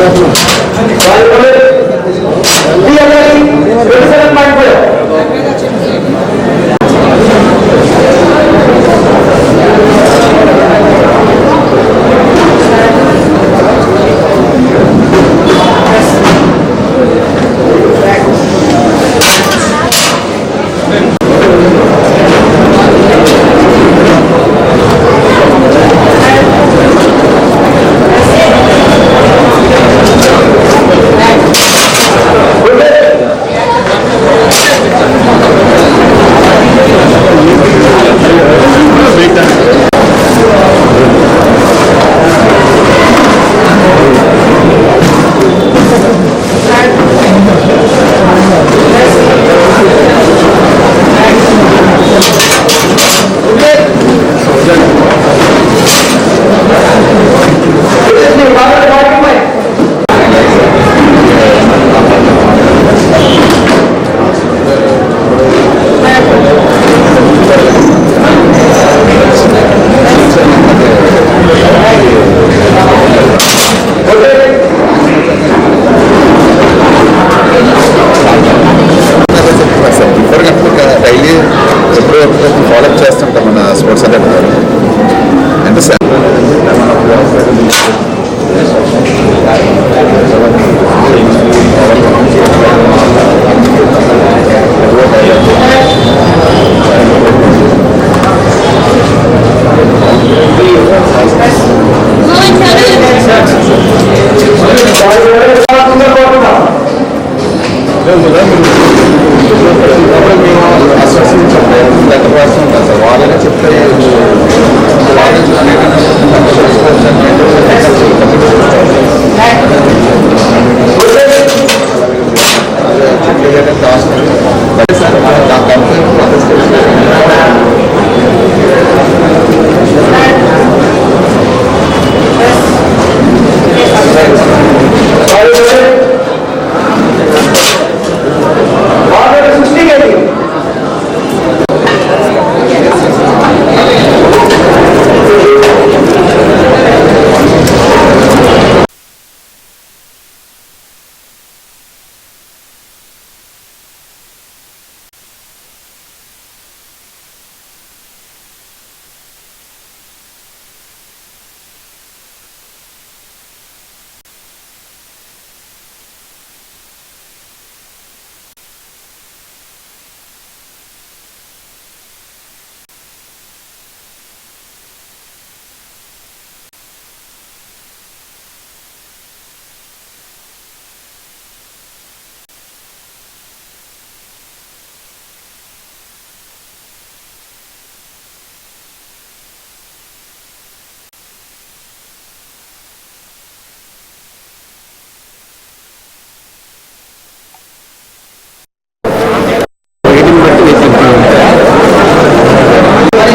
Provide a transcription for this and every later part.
Daily ఎప్పుడో follow up చేస్తుంటాం మన స్పోర్ట్స్ అంటే ఎంత సా- గత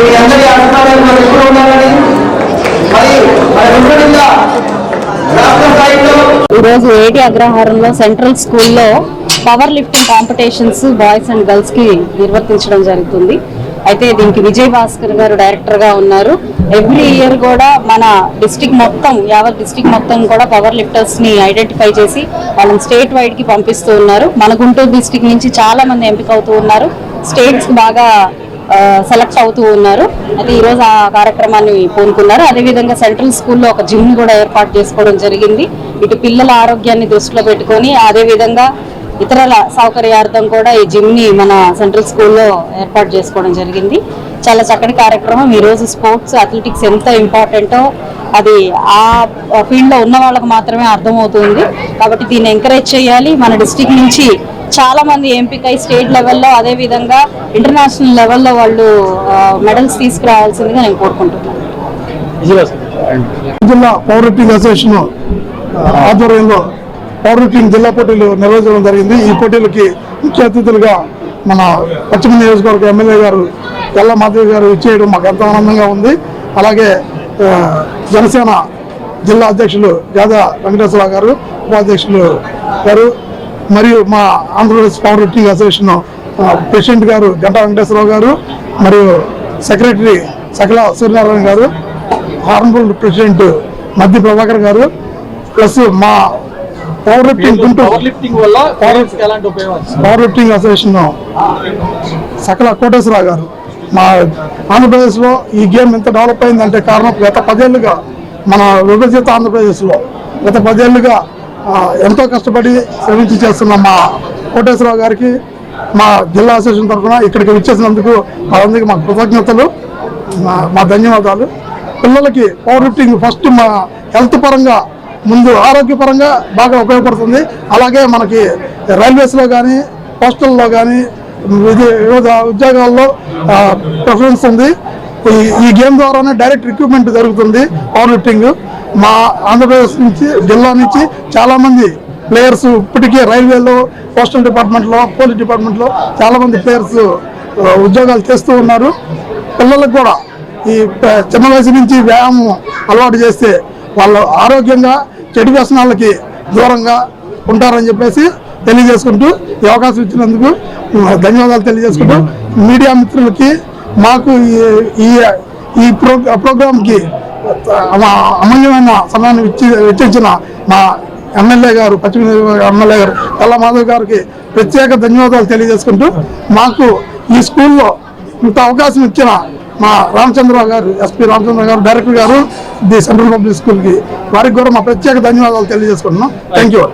మీ అందరి అభిప్రాయాలు మరి ఎప్పుడు ఉండాలని? మరి ఈరోజు ఏటి అగ్రహారంలో సెంట్రల్ స్కూల్లో power lifting competitions boys and గర్ల్స్కి నిర్వర్తించడం జరుగుతుంది. అయితే దీనికి విజయ్ భాస్కర్ గారు డైరెక్టర్గా ఉన్నారు. ఎవ్రీ ఇయర్ కూడా మన డిస్టిక్ మొత్తం యావత్ డిస్టిక్ మొత్తం కూడా పవర్ లిఫ్టర్స్ని ఐడెంటిఫై చేసి వాళ్ళని స్టేట్ వైడ్కి పంపిస్తూ ఉన్నారు. మన గుంటూరు డిస్టిక్ నుంచి చాలా మంది ఎంపిక అవుతూ ఉన్నారు. స్టేట్స్ బాగా సెలెక్ట్ అవుతూ ఉన్నారు. అయితే ఈరోజు ఆ కార్యక్రమాన్ని పూనుకున్నారు. అదేవిధంగా సెంట్రల్ స్కూల్లో ఒక జిమ్ కూడా ఏర్పాటు చేసుకోవడం జరిగింది. ఇటు పిల్లల ఆరోగ్యాన్ని దృష్టిలో పెట్టుకొని అదేవిధంగా ఇతరుల సౌకర్యార్థం కూడా ఈ జిమ్ని మన సెంట్రల్ స్కూల్లో ఏర్పాటు చేసుకోవడం జరిగింది. చాలా చక్కటి కార్యక్రమం. ఈ రోజు స్పోర్ట్స్ అథ్లెటిక్స్ ఎంత ఇంపార్టెంటో అది ఆ ఫీల్డ్లో ఉన్న వాళ్ళకి మాత్రమే అర్థమవుతుంది. కాబట్టి దీన్ని ఎంకరేజ్ చేయాలి. మన డిస్టిక్ నుంచి చాలా మంది ఎంపిక స్టేట్ లెవెల్లో అదే విధంగా ఇంటర్నేషనల్ లెవెల్లో వాళ్ళు మెడల్స్ తీసుకురావాల్సిందిగా నేను కోరుకుంటున్నాను. జిల్లా పవర్ లిఫ్టింగ్ అసోసియేషన్ ఆధ్వర్యంలో పవర్ లిఫ్టింగ్ జిల్లా పోటీలు నిర్వహించడం జరిగింది. ఈ పోటీలకి ముఖ్య అతిథులుగా మన పశ్చిమ నియోజకవర్గ ఎమ్మెల్యే గారు ఎల్ల మాధవి గారు ఇచ్చేయడం మాకు ఎంతో ఆనందంగా ఉంది. అలాగే జనసేన జిల్లా అధ్యక్షులు యాదా వెంకటేశ్వరరావు గారు ఉపాధ్యక్షులు గారు మరియు మా Andhra Pradesh power lifting association president గారు గంటా వెంకటేశ్వరరావు గారు మరియు సెక్రటరీ సకల సూర్యనారాయణ గారు హార్న్ఫుల్ ప్రెసిడెంట్ మధ్య ప్రభాకర్ గారు ప్లస్ మా పవర్ లిఫ్టింగ్ పవర్ లిఫ్టింగ్ వల్ల power lifting association Sakala Koteswara Rao గారు. మా ఆంధ్రప్రదేశ్లో ఈ గేమ్ ఎంత డెవలప్ అయిందంటే కారణం గత పదేళ్ళుగా మన విభజిత ఆంధ్రప్రదేశ్లో గత పదేళ్ళుగా ఆ, ఎంతో కష్టపడి శ్రమించి చేస్తున్న మా కోటేశ్వరరావు గారికి మా జిల్లా అసోసియేషన్ తరఫున ఇక్కడికి వచ్చేసినందుకు వాళ్ళందరికీ మా కృతజ్ఞతలు మా- మా ధన్యవాదాలు. పిల్లలకి పవర్ లిఫ్టింగ్ ఫస్ట్ మా హెల్త్ పరంగా ముందు ఆరోగ్యపరంగా బాగా ఉపయోగపడుతుంది. అలాగే మనకి రైల్వేస్లో కానీ పోస్టల్లో కానీ వివిధ ఉద్యోగాల్లో ప్రిఫరెన్స్ ఉంది. ఈ ఈ గేమ్ ద్వారానే డైరెక్ట్ రిక్రూట్మెంట్ జరుగుతుంది పవర్ లిఫ్టింగ్ మా ఆంధ్రప్రదేశ్ నుంచి జిల్లా నుంచి చాలామంది ప్లేయర్స్ ఇప్పటికే రైల్వేలో పోస్టల్ డిపార్ట్మెంట్లో పోలీస్ డిపార్ట్మెంట్లో చాలామంది ప్లేయర్స్ ఉద్యోగాలు చేస్తూ ఉన్నారు. పిల్లలకు కూడా ఈ చిన్న వయసు నుంచి వ్యాయామం అలవాటు చేస్తే వాళ్ళు ఆరోగ్యంగా చెడు వ్యసనాలకి దూరంగా ఉంటారని చెప్పేసి తెలియజేసుకుంటూ ఈ అవకాశం ఇచ్చినందుకు ధన్యవాదాలు తెలియజేసుకుంటూ. మీడియా మిత్రులకి మాకు ఈ- ఈ ఈ మా అమూల్యమైన సమయాన్ని ఇచ్చి వెచ్చించిన మా ఎమ్మెల్యే గారు పశ్చిమ ఎమ్మెల్యే గారు కల్లా గారికి ప్రత్యేక ధన్యవాదాలు తెలియజేసుకుంటూ మాకు ఈ స్కూల్లో ఇంత అవకాశం ఇచ్చిన మా రామచంద్రరావు గారు ఎస్పీ రామచంద్ర గారు డైరెక్టర్ గారు ది సెంట్రల్ పబ్లిక్ స్కూల్కి వారికి కూడా మా ప్రత్యేక ధన్యవాదాలు తెలియజేసుకుంటున్నాం. Thank you.